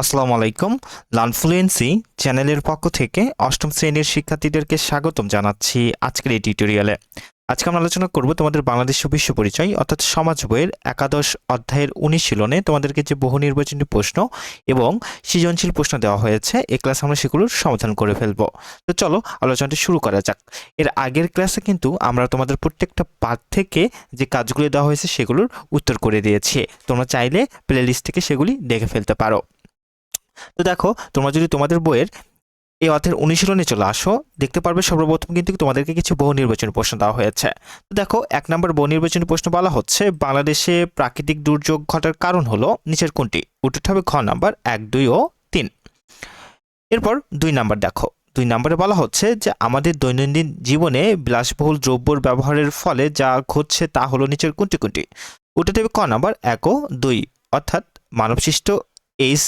আসসালামু আলাইকুম। লানফ্লুয়েন্সি চ্যানেলের পক্ষ থেকে অষ্টম শ্রেণির শিক্ষার্থীদেরকে স্বাগতম জানাচ্ছি আজকের এই টিউটোরিয়ালে। আজকে আমরা আলোচনা করব তোমাদের বাংলাদেশ বিশ্ব পরিচয়, অর্থাৎ সমাজ বইয়ের একাদশ অধ্যায়ের অনুশীলনে তোমাদেরকে যে বহু নির্বাচনী প্রশ্ন এবং সৃজনশীল প্রশ্ন দেওয়া হয়েছে এই ক্লাস আমরা সেগুলোর সমাধান করে ফেলব। তো চলো আলোচনাটি শুরু করা যাক। এর আগের ক্লাসে কিন্তু আমরা তোমাদের প্রত্যেকটা পার্ট থেকে যে কাজগুলি দেওয়া হয়েছে সেগুলোর উত্তর করে দিয়েছি। তোমরা চাইলে প্লেলিস্ট থেকে সেগুলি দেখে ফেলতে পারো। তো দেখো, তোমরা যদি তোমাদের বইয়ের এই অর্থের অনুশীলনে চলে আসো, দেখতে পারবে সর্বপ্রথম কিন্তু তোমাদেরকে কিছু বহু নির্বাচনী প্রশ্ন দেওয়া হয়েছে। তো দেখো, এক নম্বর বহু নির্বাচনী প্রশ্ন বলা হচ্ছে, বাংলাদেশে প্রাকৃতিক দুর্যোগ ঘটার কারণ হলো নিচের কোনটি? উঠতে হবে ঘ নাম্বার, এক, দুই ও তিন। এরপর দুই নাম্বার দেখো, দুই নম্বরে বলা হচ্ছে যে আমাদের দৈনন্দিন জীবনে বিলাসবহুল দ্রব্যর ব্যবহারের ফলে যা ঘটছে তা হলো নিচের কোনটি কোনটি? উত্তরটা হবে ক নাম্বার, এক ও দুই, অর্থাৎ মানবসৃষ্ট এইচ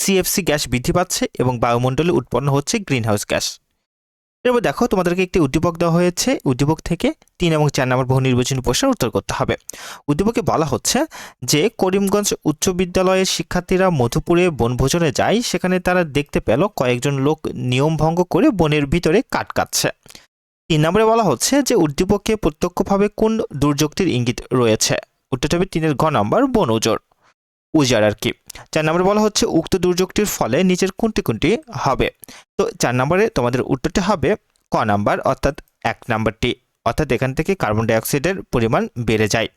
সিএফসি গ্যাস বৃদ্ধি পাচ্ছে এবং বায়ুমণ্ডলে উৎপন্ন হচ্ছে গ্রিনহাউস গ্যাস। এরপর দেখো, তোমাদেরকে একটি উদ্দীপক দেওয়া হয়েছে। উদ্দীপক থেকে তিন এবং চার নম্বর বহু নির্বাচনী প্রশ্নের উত্তর করতে হবে। উদ্দীপকে বলা হচ্ছে যে, করিমগঞ্জ উচ্চ বিদ্যালয়ের শিক্ষার্থীরা মধুপুরে বনভোজনে যায়, সেখানে তারা দেখতে পেল কয়েকজন লোক নিয়ম ভঙ্গ করে বনের ভিতরে কাট কাটছে। তিন নম্বরে বলা হচ্ছে যে, উদ্দীপকে প্রত্যক্ষভাবে কোন দুর্যোগটির ইঙ্গিত রয়েছে? উত্তরটা হবে তিনের ঘ নম্বর বন উজোর উজাড় আর কি চার নম্বরে বলা হচ্ছে, উক্ত দুর্যোগটির ফলে নিচের কোনটি কোনটি হবে? তো চার নম্বরে তোমাদের উত্তরটি হবে ক নাম্বার, অর্থাৎ এক নাম্বারটি। অর্থাৎ এখান থেকে কার্বন ডাইঅক্সাইডের পরিমাণ বেড়ে যায়।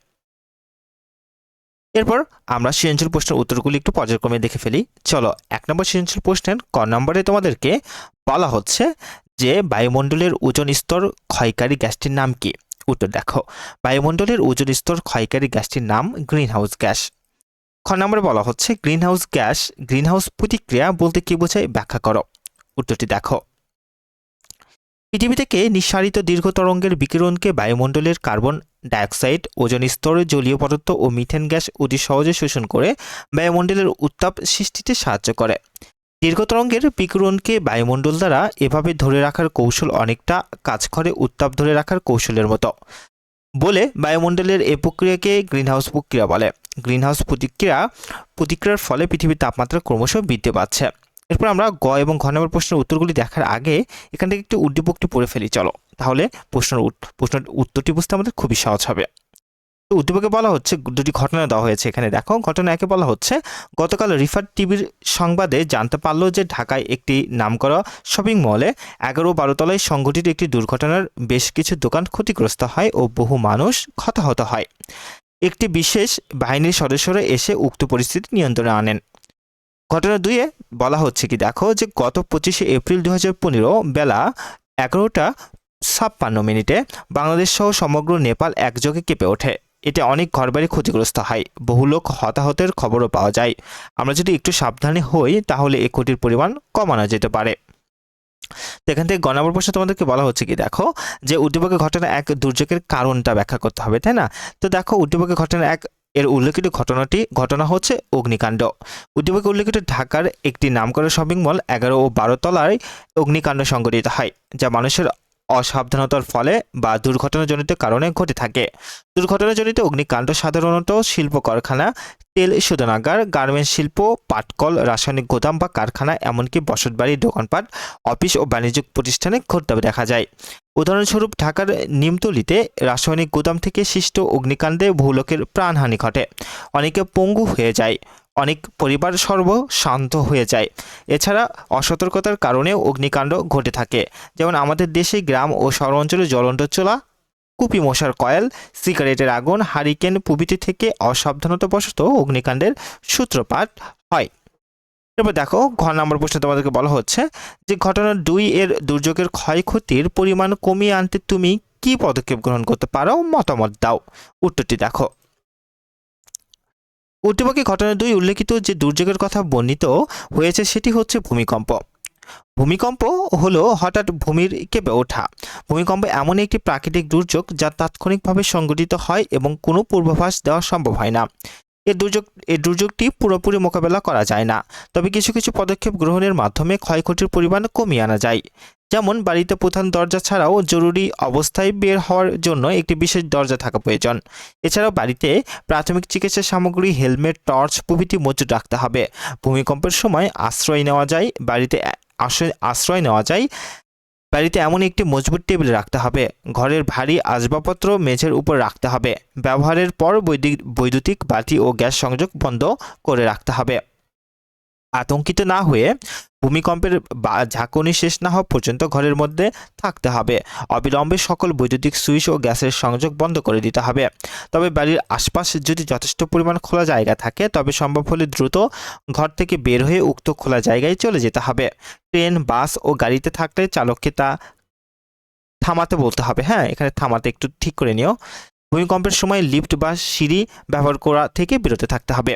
এরপর আমরা সৃজনশীল প্রশ্নের উত্তরগুলি একটু পর্যায়ক্রমে দেখে ফেলি। চলো, এক নম্বর সৃজনশীল প্রশ্নের ক নম্বরে তোমাদেরকে বলা হচ্ছে যে, বায়ুমণ্ডলের ওজন স্তর ক্ষয়কারী গ্যাসটির নাম কি? উত্তর দেখো। বায়ুমণ্ডলের ওজন স্তর ক্ষয়কারী গ্যাসটির নাম গ্রিনহাউস গ্যাস। খ নম্বরে বলা হচ্ছে, গ্রিনহাউস গ্যাস, গ্রিনহাউস প্রতিক্রিয়া বলতে কি বোঝায় ব্যাখ্যা করো। উত্তরটি দেখো। পৃথিবী থেকে নিঃসারিত দীর্ঘ তরঙ্গের বিকিরণকে বায়ুমণ্ডলের কার্বন ডাইঅক্সাইড, ওজন স্তরে জলীয় পদার্থ ও মিথেন গ্যাস অতি সহজে শোষণ করে বায়ুমণ্ডলের উত্তাপ সৃষ্টিতে সাহায্য করে। দীর্ঘ তরঙ্গের বিকিরণকে বায়ুমণ্ডল দ্বারা এভাবে ধরে রাখার কৌশল অনেকটা কাজ করে উত্তাপ ধরে রাখার কৌশলের মতো। বলে বায়ুমণ্ডলের এ প্রক্রিয়াকে গ্রিনহাউস প্রক্রিয়া বলে। গ্রিনহাউস প্রতিক্রিয়া, প্রতিক্রিয়ার ফলে পৃথিবীর তাপমাত্রা ক্রমশ বৃদ্ধি পাচ্ছে। এরপর আমরা গ এবং ঘ নম্বর প্রশ্নের উত্তরগুলি দেখার আগে এখান থেকে একটি উদ্দীপকটি পড়ে ফেলি, চলো। তাহলে প্রশ্নের প্রশ্নের উত্তরটি বুঝতে আমাদের খুবই সহজ হবে। উদ্দীপকে বলা হচ্ছে, দুটি ঘটনা দেওয়া হয়েছে এখানে। দেখো, ঘটনা একে বলা হচ্ছে, গতকাল রিফার টিভির সংবাদে জানতে পারল যে ঢাকায় একটি নামকরা শপিং মলে এগারো বারোতলায় সংঘটিত একটি দুর্ঘটনার বেশ কিছু দোকান ক্ষতিগ্রস্ত হয় ও বহু মানুষ হতাহত হয়। একটি বিশেষ বাহিনীর সদস্যরা এসে উক্ত পরিস্থিতি নিয়ন্ত্রণে আনেন। ঘটনা দুইয়ে বলা হচ্ছে কি, দেখো, যে গত পঁচিশে এপ্রিল দু হাজার পনেরো বেলা এগারোটা ছাপ্পান্ন মিনিটে বাংলাদেশ সহ সমগ্র নেপাল একযোগে কেঁপে ওঠে। এতে অনেক ঘরবাড়ি ক্ষতিগ্রস্ত হয়। বহু লোক হতাহতের খবরও পাওয়া যায়। আমরা যদি একটু সাবধানে হই, তাহলে এই ক্ষতির পরিমাণ কমানো যেতে পারে। এখান থেকে গণাবর প্রশ্ন তোমাদেরকে বলা হচ্ছে কি, দেখো, যে উদ্দীপকের ঘটনা এক দুর্যোগের কারণটা ব্যাখ্যা করতে হবে, তাই না? তো দেখো উদ্দীপকের ঘটনা এক, এর উল্লেখিত ঘটনাটি, ঘটনা হচ্ছে অগ্নিকাণ্ড। উদ্দীপকে উল্লেখিত ঢাকার একটি নামকরা শপিং মল এগারো ও বারো তলায় অগ্নিকাণ্ড সংঘটিত হয়, যা মানুষের অসাবধানতার ফলে বা দুর্ঘটনাজনিত কারণে ঘটে থাকে। দুর্ঘটনাজনিত অগ্নিকাণ্ড সাধারণত শিল্প কারখানা তেল শোধনাগার, গার্মেন্টস শিল্প, পাটকল, রাসায়নিক গোদাম বা কারখানা, এমনকি বসতবাড়ি, দোকানপাট, অফিস ও বাণিজ্যিক প্রতিষ্ঠানে ঘটতে দেখা যায়। উদাহরণস্বরূপ ঢাকার নিমতলিতে রাসায়নিক গোদাম থেকে সৃষ্ট অগ্নিকাণ্ডে বহু লোকের প্রাণহানি ঘটে। অনেকে পঙ্গু হয়ে যায়। অনেক পরিবার সর্ব শান্ত হয়ে যায়। এছাড়া অসতর্কতার কারণেও অগ্নিকাণ্ড ঘটে থাকে। যেমন আমাদের দেশে গ্রাম ও শহর অঞ্চলে জ্বলন্ত চোলা, কুপি মশার কয়েল, সিগারেটের আগুন, হারিকেন প্রভৃতি থেকে অসাবধানতাবশত অগ্নিকাণ্ডের সূত্রপাত হয়। এরপর দেখো, ঘ নম্বর প্রশ্নে তোমাদেরকে বলা হচ্ছে যে ঘটনা দুই এর দুর্যোগের ক্ষয়ক্ষতির পরিমাণ কমিয়ে আনতে তুমি কি পদক্ষেপ গ্রহণ করতে পারো? মতামত দাও। উত্তরটি দেখো। উদ্দীপকে ঘটনা দুই উল্লেখিত যে দুর্যোগের কথা বর্ণিত হয়েছে সেটি হচ্ছে ভূমিকম্প। ভূমিকম্প হলো হঠাৎ ভূমির কেঁপে ওঠা। ভূমিকম্প এমন একটি প্রাকৃতিক দুর্যোগ যা তাৎক্ষণিকভাবে সংঘটিত হয় এবং কোনো পূর্বাভাস দেওয়া সম্ভব হয় না। এই দুর্যোগ এই দুর্যোগটি পুরোপুরি মোকাবেলা করা যায় না। তবে কিছু কিছু পদক্ষেপ গ্রহণের মাধ্যমে ক্ষয়ক্ষতির পরিমাণ কমিয়ে আনা যায়। যেমন বাড়িতে প্রধান দরজা ছাড়াও জরুরি অবস্থায় বের হওয়ার জন্য একটি বিশেষ দরজা থাকা প্রয়োজন। এছাড়াও বাড়িতে প্রাথমিক চিকিৎসা সামগ্রী, হেলমেট, টর্চ প্রভৃতি মজুদ রাখতে হবে। ভূমিকম্পের সময় আশ্রয় নেওয়া যায়, বাড়িতে আশ্রয় নেওয়া যায়। বাড়িতে এমন একটি মজবুত টেবিল রাখতে হবে। ঘরের ভারী আসবাবপত্র মেঝের উপর রাখতে হবে। ব্যবহারের পর বৈদ্যুতিক বাতি ও গ্যাস সংযোগ বন্ধ করে রাখতে হবে। আতঙ্কিত না হয়ে ভূমিকম্পের ঝাঁকুনি শেষ না হওয়া পর্যন্ত ঘরের মধ্যে থাকতে হবে। অবিলম্বে সকল বৈদ্যুতিক সুইচ ও গ্যাসের সংযোগ বন্ধ করে দিতে হবে। তবে বাড়ির আশপাশ যদি যথেষ্ট পরিমাণ খোলা জায়গা থাকে, তবে সম্ভব হলে দ্রুত ঘর থেকে বের হয়ে উক্ত খোলা জায়গায় চলে যেতে হবে। ট্রেন, বাস ও গাড়িতে থাকলে চালককে তা থামাতে বলতে হবে। হ্যাঁ এখানে থামাতে একটু ঠিক করে নিও। ভূমিকম্পের সময় লিফট বা সিঁড়ি ব্যবহার করা থেকে বিরত থাকতে হবে।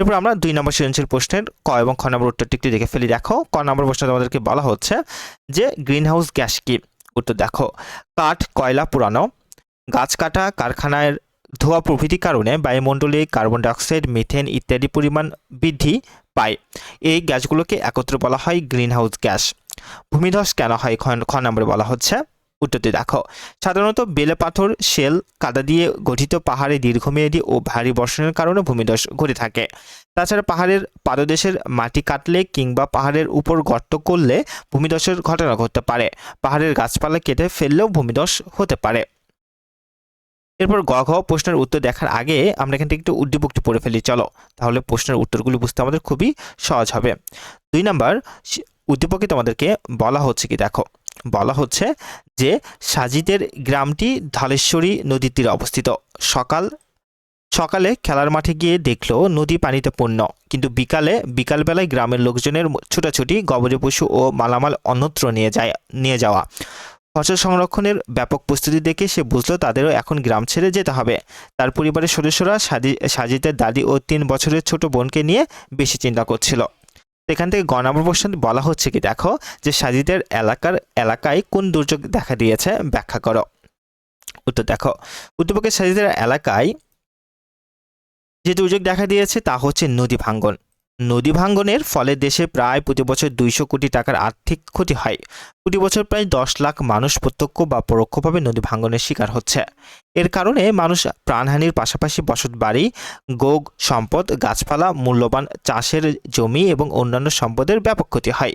এরপর আমরা দুই নম্বর সৃজনশীল প্রশ্নের ক এবং খ নম্বর উত্তরটি একটু দেখে ফেলি। দেখো, ক নম্বর প্রশ্নে তোমাদেরকে বলা হচ্ছে যে গ্রিন হাউস গ্যাস কি? উত্তর দেখো, কাঠ, কয়লা, পুরানো। গাছ কাটা কারখানার ধোয়া প্রভৃতির কারণে বায়ুমণ্ডলে কার্বন ডাইঅক্সাইড, মিথেন ইত্যাদি পরিমাণ বৃদ্ধি পায়। এই গ্যাসগুলোকে একত্রে বলা হয় গ্রিন হাউস গ্যাস। ভূমিধস কেন হয়? খ নম্বরে বলা হচ্ছে উত্তরটি দেখো। সাধারণত বেলে পাথর, শেল, কাদা দিয়ে গঠিত পাহাড়ে দীর্ঘমেয়াদী ও ভারী বর্ষণের কারণে ভূমিধস ঘটে থাকে। তাছাড়া পাহাড়ের পাদদেশের মাটি কাটলে কিংবা পাহাড়ের উপর গর্ত করলে ভূমিধসের ঘটনা ঘটতে পারে। পাহাড়ের গাছপালা কেটে ফেললেও ভূমিধস হতে পারে। এরপর গ, ঘ প্রশ্নের উত্তর দেখার আগে আমরা এখান থেকে একটু উদ্দীপকটি পড়ে ফেলি। চলো, তাহলে প্রশ্নের উত্তরগুলি বুঝতে আমাদের খুবই সহজ হবে। দুই নাম্বার উদ্দীপকে তোমাদেরকে বলা হচ্ছে কি? দেখো বলা হচ্ছে যে সাজিদের গ্রামটি ধলেশ্বরী নদীর তীরে অবস্থিত। সকাল, সকালে খেলার মাঠে গিয়ে দেখল নদী পানিতে পূর্ণ। কিন্তু বিকালে, বিকালবেলায় গ্রামের লোকজনের ছোটাছুটি গবাদি পশু ও মালামাল অন্যত্র নিয়ে যায়, নিয়ে যাওয়া। ফসল সংরক্ষণের ব্যাপক প্রস্তুতি দেখে সে বুঝলো তাদেরও এখন গ্রাম ছেড়ে যেতে হবে। তার পরিবারের সদস্যরা সাজি সাজিদের দাদি ও তিন বছরের ছোট বোনকে নিয়ে বেশি চিন্তা করছিল। এখান থেকে গ নম্বর প্রশ্ন বলা হচ্ছে কি, দেখো, যে সাজিদের এলাকার এলাকায় কোন দুর্যোগ দেখা দিয়েছে? ব্যাখ্যা করো। উত্তর দেখো উত্তরপক্ষের সাজিদের এলাকায় যে দুর্যোগ দেখা দিয়েছে তা হচ্ছে নদী ভাঙ্গন। নদী ভাঙ্গনের ফলে দেশে প্রায় প্রতি বছর দুইশো কোটি টাকার আর্থিক ক্ষতি হয়। প্রতি বছর প্রায় দশ লাখ মানুষ প্রত্যক্ষ বা পরোক্ষভাবে নদী ভাঙ্গনের শিকার হচ্ছে। এর কারণে মানুষ প্রাণহানির পাশাপাশি বসত বাড়ি, গোগ সম্পদ, গাছপালা, মূল্যবান চাষের জমি এবং অন্যান্য সম্পদের ব্যাপক ক্ষতি হয়।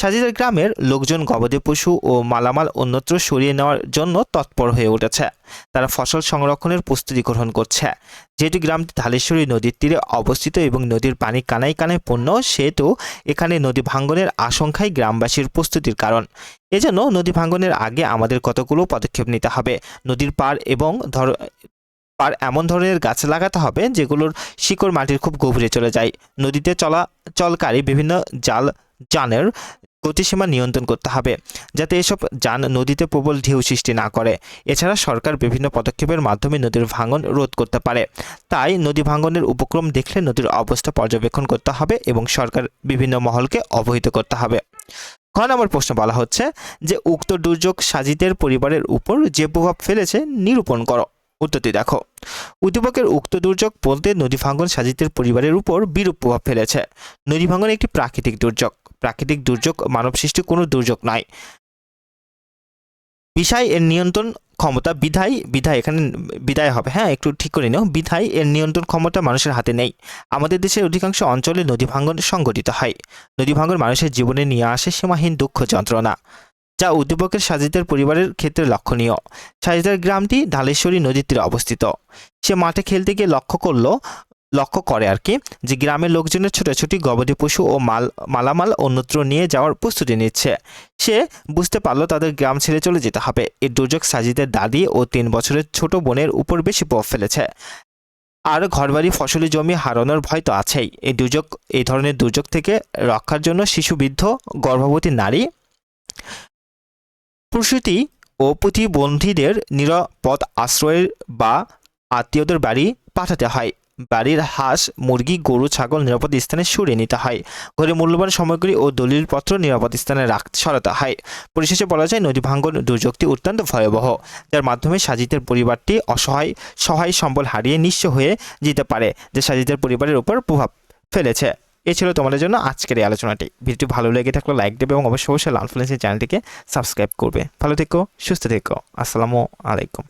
সাজিদার গ্রামের লোকজন গবাদি পশু ও মালামাল অন্যত্র সরিয়ে নেওয়ার জন্য তৎপর হয়ে উঠেছে। তারা ফসল সংরক্ষণের প্রস্তুতি গ্রহণ করছে। যেহেতু গ্রামটি ধালেশ্বরী নদীর তীরে অবস্থিত এবং নদীর পানি কানাই কানায় পূর্ণ, সেহেতু এখানে নদী ভাঙ্গনের আশঙ্কাই গ্রামবাসীর প্রস্তুতির কারণ। এজন্য নদী ভাঙ্গনের আগে আমাদের কতগুলো পদক্ষেপ নিতে হবে? নদীর পার এবং ধর পার এমন ধরনের গাছ লাগাতে হবে যেগুলোর শিকড় মাটির খুব গভীরে চলে যায়। নদীতে চলা চলকারী বিভিন্ন জাল যানের গতিসীমা নিয়ন্ত্রণ করতে হবে, যাতে এসব যান নদীতে প্রবল ঢেউ সৃষ্টি না করে। এছাড়া সরকার বিভিন্ন পদক্ষেপের মাধ্যমে নদীর ভাঙন রোধ করতে পারে। তাই নদী ভাঙনের উপক্রম দেখলে নদীর অবস্থা পর্যবেক্ষণ করতে হবে এবং সরকার বিভিন্ন মহলকে অবহিত করতে হবে। খ নম্বর প্রশ্ন বলা হচ্ছে যে, উক্ত দুর্যোগ সাজিদের পরিবারের উপর যে প্রভাব ফেলেছে, নিরূপণ করো। উত্তরটি দেখো। উদ্দীপকের উক্ত দুর্যোগ বলতে নদী ভাঙ্গন সাজিদের পরিবারের উপর বিরূপ প্রভাব ফেলেছে। নদী ভাঙ্গন একটি প্রাকৃতিক দুর্যোগ। প্রাকৃতিক দুর্যোগ মানব সৃষ্টি কোনো দুর্যোগ নয় বিষয় এর নিয়ন্ত্রণ ক্ষমতা বিধায় বিধায় এখানে বিদায় হবে। হ্যাঁ একটু ঠিক করে নিও। বিধায় এর নিয়ন্ত্রণ ক্ষমতা মানুষের হাতে নেই। আমাদের দেশের অধিকাংশ অঞ্চলে নদী ভাঙ্গন সংঘটিত হয়। নদী ভাঙ্গন মানুষের জীবনে নিয়ে আসে সীমাহীন দুঃখ যন্ত্রণা। যা উদ্দীপকের সাজিদের পরিবারের ক্ষেত্রে লক্ষণীয়। সাজিদার গ্রামটি ধালেশ্বরী নদীর তীরে অবস্থিত। সে মাঠে খেলতে গিয়ে লক্ষ্য করল, লক্ষ্য করে আর কি, যে গ্রামের লোকজনের ছোটাছুটি গবাদি পশু ও মাল, মালামাল অন্যত্র নিয়ে যাওয়ার প্রস্তুতি নিচ্ছে। সে বুঝতে পারল তাদের গ্রাম ছেড়ে চলে যেতে হবে। এই দুর্যোগ সাজিদের দাদি ও তিন বছরের ছোট বোনের উপর বেশি প্রভাব ফেলেছে। আর ঘরবাড়ি, ফসলি জমি হারানোর ভয় তো আছেই। এই দুর্যোগ এই ধরনের দুর্যোগ থেকে রক্ষার জন্য শিশুবৃদ্ধ, গর্ভবতী নারী প্রসূতি ও প্রতিবন্ধীদের নিরাপদ আশ্রয়ের বা আত্মীয়দের বাড়ি পাঠাতে হয়। বাড়ির হাঁস, মুরগি, গরু, ছাগল নিরাপদ স্থানে সরিয়ে নিতে হয়। ঘরে মূল্যবান সামগ্রী ও দলিলপত্র নিরাপদ স্থানে রাখ, সরাতে হয়। পরিশেষে বলা যায়, নদী ভাঙ্গন দুর্যোগটি অত্যন্ত ভয়াবহ, যার মাধ্যমে সাজিদের পরিবারটি অসহায়, সহায় সম্বল হারিয়ে নিঃস্ব হয়ে যেতে পারে, যে সাজিদের পরিবারের উপর প্রভাব ফেলেছে। এ ছিল তোমাদের জন্য আজকের এই আলোচনাটি। ভিডিওটি ভালো লেগে থাকলে লাইক দেবে এবং অবশ্যই অবশ্যই লাল ফ্লেন্সের চ্যানেলটিকে সাবস্ক্রাইব করবে। ভালো থেকো, সুস্থ থেকো। আসসালামু আলাইকুম।